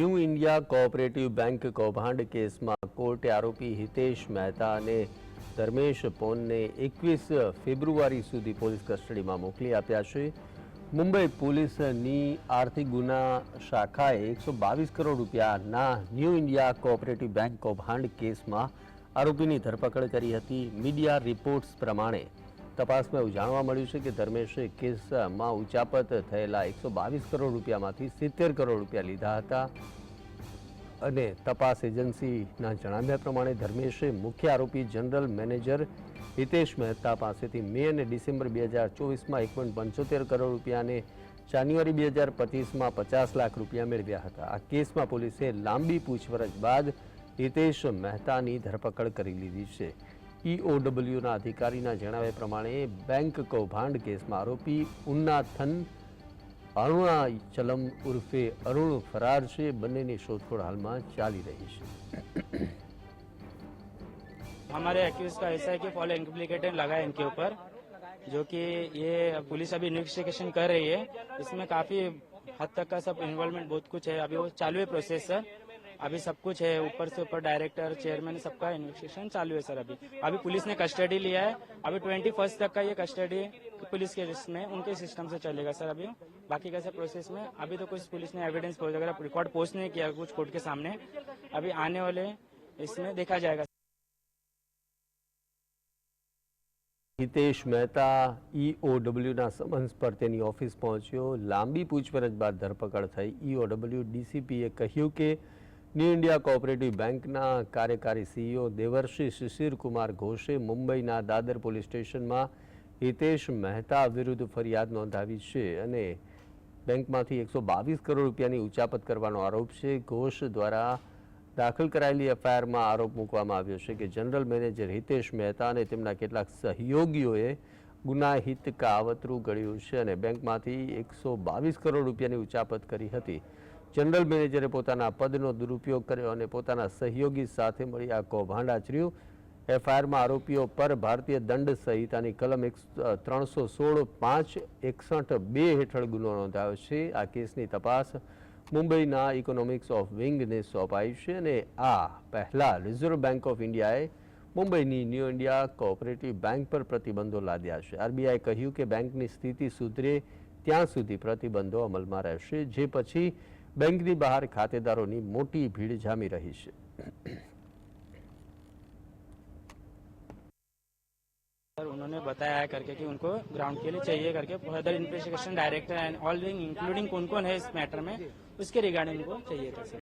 New India cooperative bank કૌભાંડ કેસમાં કોર્ટે આરોપી હિતેશ મહેતા અને ધર્મેશ પોનને એકવીસ ફેબ્રુઆરી સુધી પોલીસ કસ્ટડીમાં મોકલી આપ્યા છે. મુંબઈ પોલીસની આર્થિક ગુના શાખાએ એકસો બાવીસ કરોડ રૂપિયાના ન્યૂ ઇન્ડિયા કોઓપરેટિવ બેંક કૌભાંડ કેસમાં આરોપીની ધરપકડ કરી હતી. મીડિયા રિપોર્ટ્સ પ્રમાણે તપાસમાં એવું જાણવા મળ્યું છે કે ધર્મેશે કેસમાં ઉચાપત થયેલા એકસો બાવીસ કરોડ રૂપિયામાંથી સિત્તેર કરોડ રૂપિયા લીધા હતા. અને તપાસ એજન્સીના જણાવ્યા પ્રમાણે ધર્મેશે મુખ્ય આરોપી જનરલ મેનેજર હિતેશ મહેતા પાસેથી મે અને ડિસેમ્બર બે હજાર ચોવીસમાં એક પોઈન્ટ પંચોતેર કરોડ રૂપિયાને જાન્યુઆરી બે હજાર પચીસમાં પચાસ લાખ રૂપિયા મેળવ્યા હતા. આ કેસમાં પોલીસે લાંબી પૂછપરછ બાદ હિતેશ મહેતાની ધરપકડ કરી લીધી છે. ઈઓડબ્લ્યુના અધિકારીના જણાવ્યા પ્રમાણે બેંક કૌભાંડ કેસમાં આરોપી ઉન્નાથન અરુણાચલમ ઉર્ફે અરુણ ફરાર છે બંનેની શોધખોળ હાલમાં ચાલી રહી છે हमारे एक्यूज का ऐसा है कि फॉलो इंप्लीकेटेड लगा है इनके ऊपर जो कि ये पुलिस अभी इन्वेस्टिगेशन कर रही है इसमें काफी हद तक का सब इन्वॉल्वमेंट बहुत कुछ है अभी वो चालू है प्रोसेस सर अभी सब कुछ है ऊपर से ऊपर डायरेक्टर चेयरमैन सबका इन्वेस्टिगेशन चालू है सर अभी अभी पुलिस ने कस्टडी लिया है अभी ट्वेंटी फर्स्ट तक का ये कस्टडी पुलिस के लिस्ट में उनके सिस्टम से चलेगा सर अभी बाकी कैसे प्रोसेस में अभी तो कुछ पुलिस ने एविडेंस वगैरह रिकॉर्ड पोस्ट नहीं किया कुछ कोर्ट के सामने अभी आने वाले इसमें देखा जाएगा હિતેશ મહેતા ઈઓડબ્લ્યુના સમન્સ પર તેની ઓફિસ પહોંચ્યો લાંબી પૂછપરછ બાદ ધરપકડ થઈ ઈઓડબ્લ્યુ ડીસીપીએ કહ્યું કે ન્યૂ ઇન્ડિયા કોઓપરેટિવ બેંકના કાર્યકારી સીઈઓ દેવર્ષિ શિશિરકુમાર ઘોષે મુંબઈના દાદર પોલીસ સ્ટેશનમાં હિતેશ મહેતા વિરુદ્ધ ફરિયાદ નોંધાવી છે અને બેંકમાંથી એકસો બાવીસ કરોડ રૂપિયાની ઉચાપત કરવાનો આરોપ છે. ઘોષ દ્વારા દાખલ કરાયેલી એફઆઈઆરમાં આરોપ મૂકવામાં આવ્યો છે કે જનરલ મેનેજર હિતેશ મહેતા અને તેમના કેટલાક સહયોગીઓએ ગુનાહિત કાવતરું ઘડ્યું છે અને બેંકમાંથી એકસો બાવીસ કરોડ રૂપિયાની ઉચાપત કરી હતી. જનરલ મેનેજરે પોતાના પદનો દુરુપયોગ કર્યો અને પોતાના સહયોગી સાથે મળી આ કૌભાંડ આચર્યું. એફઆઈઆરમાં આરોપીઓ પર ભારતીય દંડ સંહિતાની કલમ એક ત્રણસો સોળ પાંચ એકસઠ બે હેઠળ ગુનો નોંધાયો છે. આ કેસની તપાસ મુંબઈના ઇકોનોમિક્સ ઓફ વિંગને સોંપાઈ છે અને આ પહેલા રિઝર્વ બેંક ઓફ ઇન્ડિયાએ મુંબઈની ન્યૂ ઇન્ડિયા કોઓપરેટિવ બેંક પર પ્રતિબંધો લાદ્યા છે. આરબીઆઈ કહ્યું કે બેંકની સ્થિતિ સુધરે ત્યાં સુધી પ્રતિબંધો અમલમાં રહેશે. જે પછી બેંકની બહાર ખાતેદારોની મોટી ભીડ જામી રહી છે सर उन्होंने बताया है करके कि उनको ग्राउंड के लिए चाहिए करके further investigation director and all including कौन कौन है इस मैटर में उसके रिगार्डिंग उनको चाहिए था सर